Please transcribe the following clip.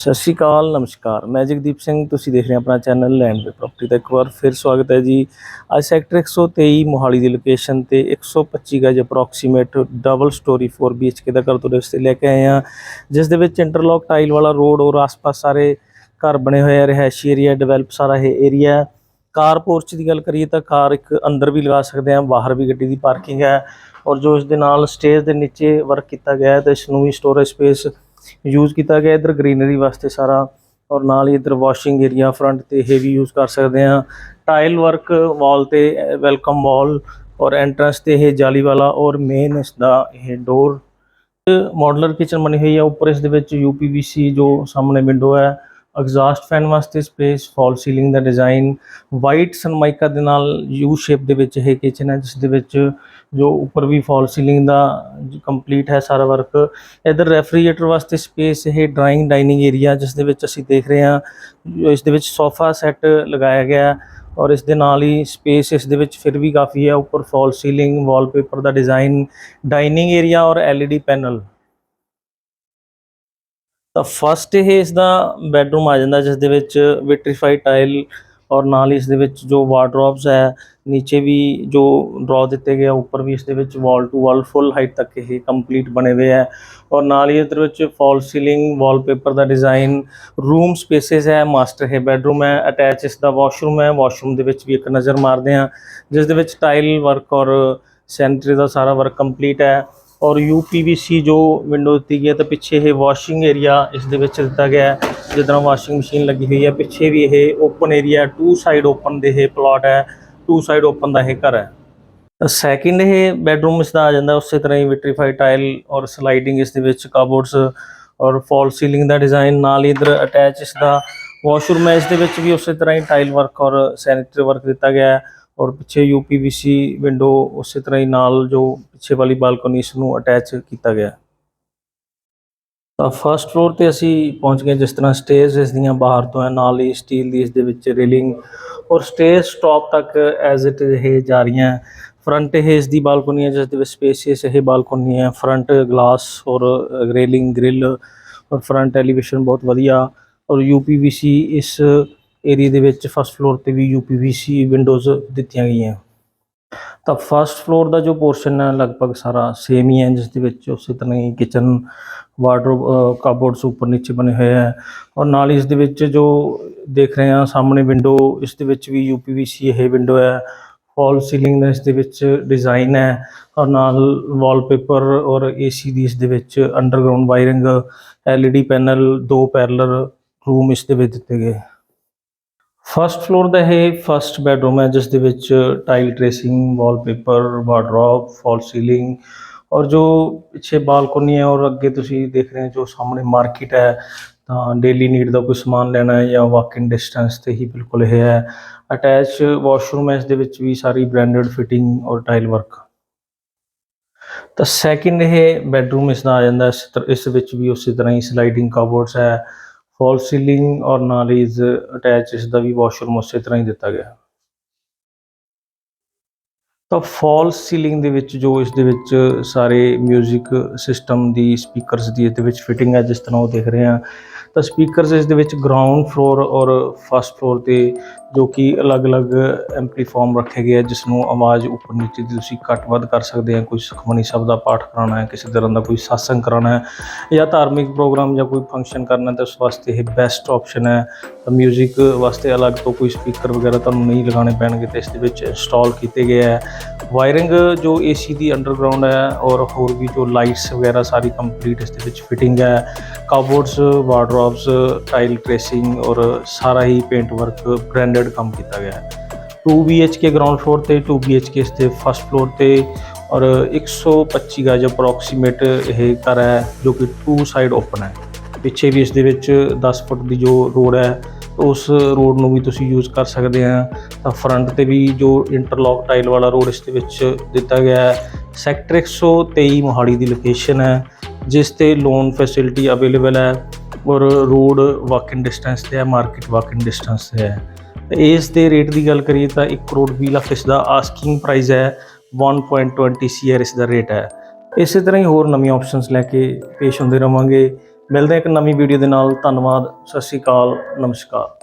ਸਤਿ ਸ਼੍ਰੀ ਅਕਾਲ, ਨਮਸਕਾਰ। ਮੈਂ ਜਗਦੀਪ ਸਿੰਘ, ਤੁਸੀਂ ਦੇਖ ਰਹੇ ਹੋ ਆਪਣਾ ਚੈਨਲ ਲੈਂਡ ਤੇ ਪ੍ਰਾਪਰਟੀ ਦਾ ਇੱਕ ਵਾਰ ਫਿਰ ਸਵਾਗਤ ਹੈ ਜੀ। ਅੱਜ ਸੈਕਟਰ 123 ਮੋਹਾਲੀ ਦੀ ਲੋਕੇਸ਼ਨ ਤੇ 125 ਗਜ ਅਪਰੋਕਸੀਮੇਟ ਡਬਲ ਸਟੋਰੀ 4 BHK ਦਾ ਘਰ ਤੁਹਾਡੇ ਵਾਸਤੇ ਲੈ ਕੇ ਆਏ ਹਾਂ। ਜਿਸ ਦੇ ਵਿੱਚ ਇੰਟਰਲੌਕ ਟਾਈਲ ਵਾਲਾ ਰੋਡ ਔਰ ਆਸ-ਪਾਸ ਸਾਰੇ ਘਰ ਬਣੇ ਹੋਏ ਆ, ਰਿਹਾਇਸ਼ੀ ਏਰੀਆ ਡਿਵੈਲਪ ਸਾਰਾ ਇਹ ਏਰੀਆ ਕਾਰ ਪੋਰਚ ਦੀ ਗੱਲ ਕਰੀਏ ਤਾਂ ਕਾਰ ਇੱਕ ਅੰਦਰ ਵੀ ਲਗਾ ਸਕਦੇ ਆ ਬਾਹਰ ਵੀ ਗੱਡੀ ਦੀ ਪਾਰਕਿੰਗ ਹੈ। ਔਰ ਜੋ ਇਸ ਦੇ ਨਾਲ ਸਟੇਜ ਦੇ ਨੀਚੇ ਵਰਕ ਕੀਤਾ ਗਿਆ ਹੈ, ਤੇ ਇਸ ਨੂੰ ਵੀ ਸਟੋਰੇਜ ਸਪੇਸ ਯੂਜ਼ ਕੀਤਾ ਗਿਆ। ਇਧਰ ਗ੍ਰੀਨਰੀ ਵਾਸਤੇ ਸਾਰਾ ਔਰ ਨਾਲ ਹੀ ਇਧਰ ਵਾਸ਼ਿੰਗ ਏਰੀਆ ਫਰੰਟ ਤੇ ਇਹ ਵੀ ਯੂਜ਼ ਕਰ ਸਕਦੇ ਆ ਟਾਈਲ ਵਰਕ ਵਾਲ ਤੇ ਵੈਲਕਮ ਵਾਲ ਔਰ ਐਂਟਰੈਂਸ ਤੇ ਇਹ ਜਾਲੀ ਵਾਲਾ ਔਰ ਮੇਨ ਇਸ ਦਾ ਇਹ ਡੋਰ ਮਾਡਲਰ ਕਿਚਨ ਬਣੀ ਹੋਈ ਹੈ ਉੱਪਰ ਇਸ ਦੇ ਵਿੱਚ UPVC ਜੋ ਸਾਹਮਣੇ ਵਿੰਡੋ ਹੈ। ਐਗਜ਼ਾਸਟ ਫੈਨ ਵਾਸਤੇ ਸਪੇਸ ਫਾਲ ਸੀਲਿੰਗ ਦਾ ਡਿਜ਼ਾਈਨ ਵਾਈਟ ਸਨਮਾਈਕਾ ਦੇ ਨਾਲ ਯੂ ਸ਼ੇਪ ਦੇ ਵਿੱਚ ਇਹ ਕਿਚਨ ਹੈ, ਜਿਸ ਦੇ ਵਿੱਚ ਜੋ ਉੱਪਰ ਵੀ ਫਾਲ ਸੀਲਿੰਗ ਦਾ ਕੰਪਲੀਟ ਹੈ ਸਾਰਾ ਵਰਕ ਇਧਰ ਰੈਫਰੀਜਰੇਟਰ ਵਾਸਤੇ ਸਪੇਸ ਇਹ ਡਰਾਇੰਗ ਡਾਈਨਿੰਗ ਏਰੀਆ ਜਿਸ ਦੇ ਵਿੱਚ ਅਸੀਂ ਦੇਖ ਰਹੇ ਹਾਂ, ਇਸ ਦੇ ਵਿੱਚ ਸੋਫਾ ਸੈੱਟ ਲਗਾਇਆ ਗਿਆ ਔਰ ਇਸ ਦੇ ਨਾਲ ਹੀ ਸਪੇਸ ਇਸ ਦੇ ਵਿੱਚ ਫਿਰ ਵੀ ਕਾਫੀ ਹੈ, ਉੱਪਰ ਫਾਲ ਸੀਲਿੰਗ ਵਾਲਪੇਪਰ ਦਾ ਡਿਜ਼ਾਈਨ ਡਾਈਨਿੰਗ ਏਰੀਆ ਔਰ LED ਪੈਨਲ ਤਾਂ ਫਸਟ ਇਹ ਇਸ ਦਾ ਬੈੱਡਰੂਮ ਆ ਜਾਂਦਾ ਜਿਸ ਦੇ ਵਿੱਚ ਵਿਟਰੀਫਾਈਡ ਟਾਈਲ ਔਰ ਨਾਲ ਹੀ ਇਸ ਦੇ ਵਿੱਚ ਜੋ ਵਾਰਡਰੋਬਸ ਹੈ, ਨੀਚੇ ਵੀ ਜੋ ਡਰਾ ਦਿੱਤੇ ਗਏ ਆ, ਉੱਪਰ ਵੀ ਇਸ ਦੇ ਵਿੱਚ ਵਾਲ ਟੂ ਵਾਲ ਫੁੱਲ ਹਾਈਟ ਤੱਕ ਇਹ ਕੰਪਲੀਟ ਬਣੇ ਹੋਏ ਹੈ ਔਰ ਨਾਲ ਹੀ ਇਹਦੇ ਵਿੱਚ ਫਾਲ ਸੀਲਿੰਗ ਵਾਲਪੇਪਰ ਦਾ ਡਿਜ਼ਾਈਨ ਰੂਮ ਸਪੇਸਿਸ ਹੈ ਮਾਸਟਰ ਹੈ ਬੈੱਡਰੂਮ ਹੈ ਅਟੈਚ ਇਸ ਦਾ ਵਾਸ਼ਰੂਮ ਹੈ ਵਾਸ਼ਰੂਮ ਦੇ ਵਿੱਚ ਵੀ ਇੱਕ ਨਜ਼ਰ ਮਾਰਦੇ ਹਾਂ ਜਿਸ ਦੇ ਵਿੱਚ ਟਾਈਲ ਵਰਕ ਔਰ ਸੈਨਟਰੀ ਦਾ ਸਾਰਾ ਵਰਕ ਕੰਪਲੀਟ ਹੈ। ਔਰ UPVC ਜੋ ਵਿੰਡੋ ਦਿੱਤੀ ਗਈ ਹੈ ਤਾਂ ਪਿੱਛੇ ਇਹ ਵਾਸ਼ਿੰਗ ਏਰੀਆ ਇਸ ਦੇ ਵਿੱਚ ਦਿੱਤਾ ਗਿਆ ਹੈ। ਜਿੱਦਾਂ ਵਾਸ਼ਿੰਗ ਮਸ਼ੀਨ ਲੱਗੀ ਹੋਈ ਹੈ, ਪਿੱਛੇ ਵੀ ਇਹ open area two side open ਦੇ ਇਹ ਪਲਾਟ ਹੈ। ਟੂ ਸਾਈਡ ਓਪਨ ਦਾ ਇਹ ਘਰ ਹੈ। ਸੈਕਿੰਡ ਇਹ ਬੈਡਰੂਮ ਇਸ ਦਾ ਆ ਜਾਂਦਾ, ਉਸੇ ਤਰ੍ਹਾਂ ਹੀ ਵਿਟਰੀਫਾਈਡ ਟਾਈਲ ਔਰ ਸਲਾਈਡਿੰਗ ਇਸ ਦੇ ਵਿੱਚ ਕਬੋਰਡਸ ਔਰ ਫਾਲ ਸੀਲਿੰਗ ਦਾ ਡਿਜ਼ਾਈਨ ਨਾਲ ਹੀ ਇਧਰ ਅਟੈਚ ਇਸ ਦਾ ਵਾਸ਼ਰੂਮ ਹੈ। ਇਸ ਦੇ ਵਿੱਚ ਵੀ ਉਸੇ ਤਰ੍ਹਾਂ ਹੀ ਟਾਈਲ ਵਰਕ ਔਰ ਸੈਨੀਟਰੀ ਵਰਕ ਦਿੱਤਾ ਗਿਆ ਹੈ। ਔਰ ਪਿੱਛੇ UPVC ਵਿੰਡੋ ਉਸੇ ਤਰ੍ਹਾਂ ਹੀ ਨਾਲ ਜੋ ਪਿੱਛੇ ਵਾਲੀ ਬਾਲਕਨੀ ਇਸ ਨੂੰ ਅਟੈਚ ਕੀਤਾ ਗਿਆ ਹੈ। ਤਾਂ ਫਰਸਟ ਫਲੋਰ ਤੇ ਅਸੀਂ ਪਹੁੰਚ ਗਏ ਜਿਸ ਤਰ੍ਹਾਂ ਸਟੇਜ ਇਸ ਦੀਆਂ ਬਾਹਰ ਤੋਂ ਹੈ, ਨਾਲ ਹੀ ਸਟੀਲ ਦੀ ਇਸ ਦੇ ਵਿੱਚ ਰੇਲਿੰਗ ਔਰ ਸਟੇਜ ਸਟਾਪ ਤੱਕ ਐਜ਼ ਇਟ ਇਹ ਜਾ ਰਹੀਆਂ ਫਰੰਟ ਇਹ ਇਸ ਦੀ ਬਾਲਕਨੀ ਹੈ, ਜਿਸ ਦੇ ਵਿੱਚ ਸਪੇਸੀਅਸ ਇਹ ਬਾਲਕਨੀ ਹੈ ਫਰੰਟ ਗਲਾਸ ਔਰ ਰੇਲਿੰਗ ਗ੍ਰਿਲ ਔਰ ਫਰੰਟ ਐਲੀਵੇਸ਼ਨ ਬਹੁਤ ਵਧੀਆ ਔਰ UPVC ਇਸ ਏਰੀਆ ਦੇ ਵਿੱਚ ਫਸਟ ਫਲੋਰ ਤੇ ਵੀ UPVC ਵਿੰਡੋਜ਼ ਦਿੱਤੀਆਂ ਗਈਆਂ। ਤਾਂ ਫਸਟ ਫਲੋਰ ਦਾ ਜੋ ਪੋਰਸ਼ਨ ਹੈ, ਲਗਭਗ ਸਾਰਾ ਸੇਮ ਹੀ ਹੈ, ਜਿਸ ਦੇ ਵਿੱਚ ਉਸੇ ਤਰ੍ਹਾਂ ਹੀ ਕਿਚਨ ਵਾਰਡਰੋਬ ਕਬੋਰਡਸ ਉੱਪਰ ਨੀਚੇ ਬਣੇ ਹੋਏ ਹੈ। ਔਰ ਨਾਲ ਇਸ ਦੇ ਵਿੱਚ ਜੋ ਦੇਖ ਰਹੇ ਹਾਂ, ਸਾਹਮਣੇ ਵਿੰਡੋ ਇਸ ਦੇ ਵਿੱਚ ਵੀ UPVC ਇਹ ਵਿੰਡੋ ਹੈ। ਫਾਲ ਸੀਲਿੰਗ ਦਾ ਇਸ ਦੇ ਵਿੱਚ ਡਿਜ਼ਾਈਨ ਹੈ। ਔਰ ਨਾਲ ਵਾਲਪੇਪਰ ਔਰ AC ਦੀ ਇਸ ਦੇ ਵਿੱਚ ਅੰਡਰਗਰਾਉਂਡ ਵਾਇਰਿੰਗ LED ਪੈਨਲ ਦੋ ਪੈਰਲਰ ਰੂਮ ਇਸ ਦੇ ਵਿੱਚ ਦਿੱਤੇ ਗਏ। ਫਸਟ ਫਲੋਰ ਦਾ ਇਹ ਫਸਟ ਬੈਡਰੂਮ ਹੈ, ਜਿਸ ਦੇ ਵਿੱਚ tile tracing wallpaper wardrobe false ceiling ਔਰ ਜੋ ਪਿੱਛੇ ਬਾਲਕੋਨੀ ਹੈ ਔਰ ਅੱਗੇ ਤੁਸੀਂ ਦੇਖ ਰਹੇ ਹੋ ਜੋ ਸਾਹਮਣੇ ਮਾਰਕੀਟ ਹੈ, ਤਾਂ ਡੇਲੀ ਨੀਡ ਦਾ ਕੋਈ ਸਮਾਨ ਲੈਣਾ ਹੈ ਜਾਂ ਵਾਕਿੰਗ ਡਿਸਟੈਂਸ ਤੇ ਹੀ ਬਿਲਕੁਲ ਇਹ ਹੈ। ਅਟੈਚ ਵਾਸ਼ਰੂਮ ਹੈ, ਇਸ ਦੇ ਵਿੱਚ ਵੀ ਸਾਰੀ ਬ੍ਰਾਂਡਡ ਫਿਟਿੰਗ ਔਰ ਟਾਈਲ ਵਰਕ ਤਾਂ ਸੈਕਿੰਡ ਇਹ ਬੈਡਰੂਮ ਇਸ ਦਾ ਆ ਜਾਂਦਾ ਇਸ ਤਰ- ਇਸ ਵਿੱਚ ਵੀ ਉਸੇ ਤਰ੍ਹਾਂ ਹੀ ਸਲਾਈਡਿੰਗ ਕਬੋਰਡਸ ਹੈ। ਫਾਲ ਸੀਲਿੰਗ ਔਰ ਨਾਲ ਹੀ ਇਸ ਅਟੈਚ ਇਸ ਦਾ ਵੀ ਵਾਸ਼ਰੂਮ ਉਸੇ ਤਰ੍ਹਾਂ ਹੀ ਦਿੱਤਾ ਗਿਆ। ਤਾਂ ਫਾਲ ਸੀਲਿੰਗ ਦੇ ਵਿੱਚ ਜੋ ਇਸ ਦੇ ਵਿੱਚ ਸਾਰੇ 뮤직 ਸਿਸਟਮ ਦੀ ਸਪੀਕਰਸ ਦੀ ਇਸ ਦੇ ਵਿੱਚ ਫਿਟਿੰਗ ਹੈ, ਜਿਸ ਤਰ੍ਹਾਂ ਉਹ ਦੇਖ ਰਹੇ ਹਾਂ। ਤਾਂ ਸਪੀਕਰਸ ਇਸ ਦੇ ਵਿੱਚ ਗਰਾਊਂਡ ਫਲੋਰ ਔਰ ਫਸਟ ਫਲੋਰ ਤੇ ਜੋ ਕਿ ਅਲੱਗ-ਅਲੱਗ ਐਂਪਲੀਫਾਰਮ ਰੱਖੇ ਗਏ ਆ, ਜਿਸ ਨੂੰ ਆਵਾਜ਼ ਉੱਪਰ ਨੀਚੇ ਦੀ ਤੁਸੀਂ ਘੱਟ ਵੱਧ ਕਰ ਸਕਦੇ ਆ ਕੋਈ ਸੁਖਮਨੀ ਸ਼ਬਦ ਦਾ ਪਾਠ ਕਰਾਉਣਾ ਹੈ, ਕਿਸੇ ਤਰ੍ਹਾਂ ਦਾ ਕੋਈ satsang ਕਰਾਉਣਾ ਹੈ ਜਾਂ ਧਾਰਮਿਕ ਪ੍ਰੋਗਰਾਮ ਜਾਂ ਕੋਈ ਫੰਕਸ਼ਨ ਕਰਨਾ ਤਾਂ ਉਸ ਵਾਸਤੇ ਇਹ ਬੈਸਟ ਆਪਸ਼ਨ ਹੈ। ਤਾਂ 뮤직 ਵਾਸਤੇ ਅਲੱਗ ਤੋਂ ਕੋਈ ਸਪੀਕਰ ਵਗੈਰਾ ਤੁਹਾਨੂੰ ਨਹੀਂ ਲਗਾਉਣੇ ਪੈਣਗੇ ਤੇ ਇਸ ਦੇ ਵਿੱਚ ਇੰਸਟਾਲ ਕੀਤੇ ਗਏ ਹੈ ਵਾਇਰਿੰਗ ਜੋ AC ਦੀ ਅੰਡਰਗਰਾਉਂਡ ਹੈ ਔਰ ਹੋਰ ਵੀ ਜੋ ਲਾਈਟਸ ਵਗੈਰਾ ਸਾਰੀ ਕੰਪਲੀਟ ਇਸ ਦੇ ਵਿੱਚ ਫਿਟਿੰਗ ਹੈ। ਕਬੋਰਡਸ ਵਾਰਡਰੋਬਸ ਟਾਈਲ ਟ੍ਰੇਸਿੰਗ ਔਰ ਸਾਰਾ ਹੀ ਪੇਂਟ ਵਰਕ ਬ੍ਰਾਂਡਡ ਕੰਮ ਕੀਤਾ ਗਿਆ ਹੈ। 2 BHK ਗਰਾਊਂਡ ਫਲੋਰ ਤੇ 2 BHK ਇਸ ਤੇ ਫਸਟ ਫਲੋਰ ਤੇ ਔਰ 125 ਗਜ ਅਪਰੋਕਸੀਮੇਟ ਇਹ ਘਰ ਹੈ ਜੋ ਕਿ ਟੂ ਸਾਈਡ ਓਪਨ ਹੈ। ਪਿੱਛੇ ਵੀ ਇਸ ਦੇ ਵਿੱਚ 10 ਫੁੱਟ ਦੀ ਜੋ ਰੋਡ ਹੈ ਉਸ ਰੋਡ ਨੂੰ ਵੀ ਤੁਸੀਂ ਯੂਜ਼ ਕਰ ਸਕਦੇ ਆ। ਤਾਂ ਫਰੰਟ ਤੇ ਵੀ ਜੋ ਇੰਟਰਲੌਕ ਟਾਈਲ ਵਾਲਾ ਰੋਡ ਇਸ ਦੇ ਵਿੱਚ ਦਿੱਤਾ ਗਿਆ ਹੈ। ਸੈਕਟਰ 123 ਮੋਹਾਲੀ ਦੀ ਲੋਕੇਸ਼ਨ ਹੈ, ਜਿਸ ਤੇ ਲੋਨ ਫੈਸਿਲਿਟੀ ਅਵੇਲੇਬਲ ਹੈ ਔਰ ਰੋਡ ਵਾਕਿੰਗ ਡਿਸਟੈਂਸ ਤੇ ਹੈ ਮਾਰਕੀਟ ਵਾਕਿੰਗ ਡਿਸਟੈਂਸ ਤੇ ਹੈ। ਤੇ ਇਸ ਦੇ ਰੇਟ ਦੀ ਗੱਲ ਕਰੀਏ ਤਾਂ 1 ਕਰੋੜ 20 ਲੱਖ ਇਸ ਦਾ ਆਸਕਿੰਗ ਪ੍ਰਾਈਸ ਹੈ 1.20 ਸੀਆਰ ਇਸ ਦਾ ਰੇਟ ਹੈ। ਇਸੇ ਤਰ੍ਹਾਂ ਹੀ ਹੋਰ ਨਵੀਆਂ ਆਪਸ਼ਨਸ ਲੈ ਕੇ ਪੇਸ਼ ਹੁੰਦੇ ਰਵਾਂਗੇ। ਮਿਲਦੇ ਹਾਂ ਇੱਕ ਨਵੀਂ ਵੀਡੀਓ ਦੇ ਨਾਲ। ਧੰਨਵਾਦ ਸਤਿ ਸ਼੍ਰੀ ਅਕਾਲ ਨਮਸਕਾਰ।